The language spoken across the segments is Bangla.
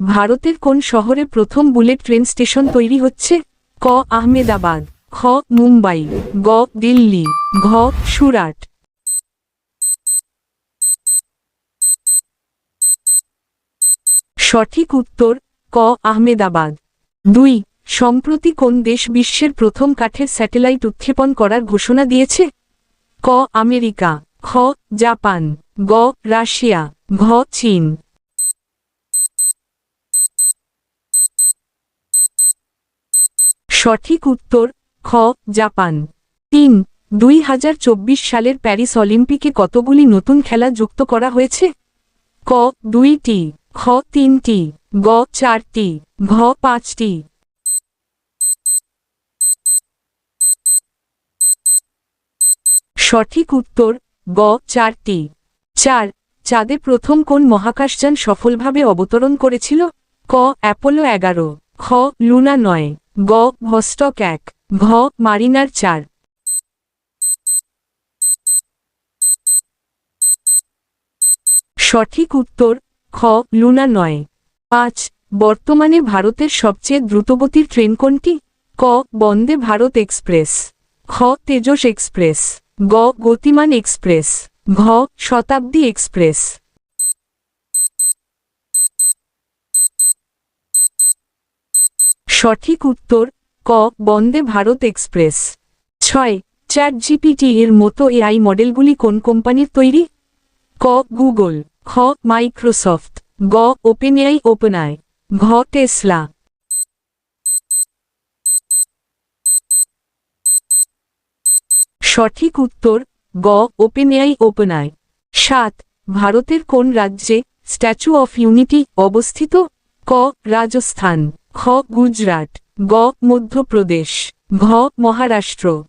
ভারতের কোন শহরে প্রথম বুলেট ট্রেন স্টেশন তৈরি হচ্ছে? ক, আহমেদাবাদ, খ, মুম্বাই, গ, দিল্লি, ঘ, সুরাট। সঠিক উত্তর, ক, আহমেদাবাদ। দুই, সম্প্রতি কোন দেশ বিশ্বের প্রথম কাঠের স্যাটেলাইট উৎক্ষেপণ করার ঘোষণা দিয়েছে? ক, আমেরিকা, খ, জাপান, গ, রাশিয়া, ঘ, চীন। সঠিক উত্তর, খ, জাপান। তিন, দুই সালের প্যারিস অলিম্পিকে কতগুলি নতুন খেলা যুক্ত করা হয়েছে? ক, দুইটি। খ, তিনটি। গ, চারটি। ঘ, পাঁচটি। সঠিক উত্তর, গ, চারটি। চার, চাঁদে প্রথম কোন মহাকাশযান সফলভাবে অবতরণ করেছিল? ক, অ্যাপোলো এগারো। খ, লুনা নয়। গ, ভস্টক এক। ঘ, মারিনার চার। সঠিক উত্তর, খ, লুনা নয়। পাঁচ, বর্তমানে ভারতের সবচেয়ে দ্রুতগতির ট্রেন কোনটি? ক, বন্দে ভারত এক্সপ্রেস। খ, তেজস এক্সপ্রেস। গ, গতিমান এক্সপ্রেস। ঘ, শতাব্দী এক্সপ্রেস। সঠিক উত্তর, ক, বন্দে ভারত এক্সপ্রেস। ছয় চ্যাট জিপিটি এর মতো এআই মডেলগুলি কোন কোম্পানির তৈরি? ক, গুগল। খ, মাইক্রোসফট। গ, ওপেনএআই, ওপেনআই। ঘ, টেসলা। সঠিক উত্তর, গ, ওপেনএআই, ওপেনআই। সাত, ভারতের কোন রাজ্যে স্ট্যাচু অফ ইউনিটি অবস্থিত? ক, রাজস্থান। খ গুজরাট। গ, মধ্যপ্রদেশ। ঘ, মহারাষ্ট্র।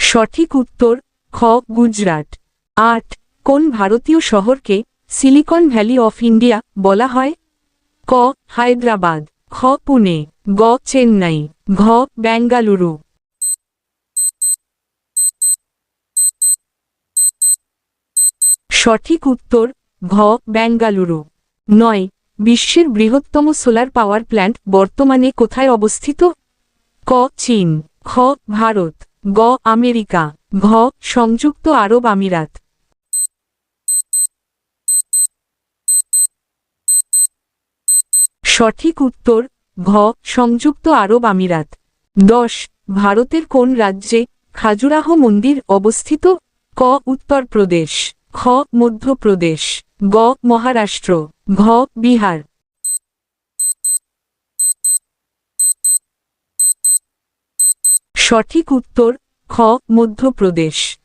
সঠিক উত্তর খ গুজরাট। আট, কোন ভারতীয় শহরকে সিলিকন ভ্যালি অফ ইন্ডিয়া বলা হয়? ক, হায়দ্রাবাদ। খ পুনে। গ, চেন্নাই। ঘ, বেঙ্গালুরু। সঠিক উত্তর ঘ বেঙ্গালুরু নয়, বিশ্বের বৃহত্তম সোলার পাওয়ার প্ল্যান্ট বর্তমানে কোথায় অবস্থিত? ক, চীন। খ ভারত। গ, আমেরিকা। ঘ, সংযুক্ত আরব আমিরাত। সঠিক উত্তর, ঘ, সংযুক্ত আরব আমিরাত। দশ, ভারতের কোন রাজ্যে খাজুরাহ মন্দির অবস্থিত? ক, উত্তরপ্রদেশ। খ মধ্যপ্রদেশ। গ মহারাষ্ট্র। ঘ বিহার। সঠিক উত্তর খ মধ্যপ্রদেশ।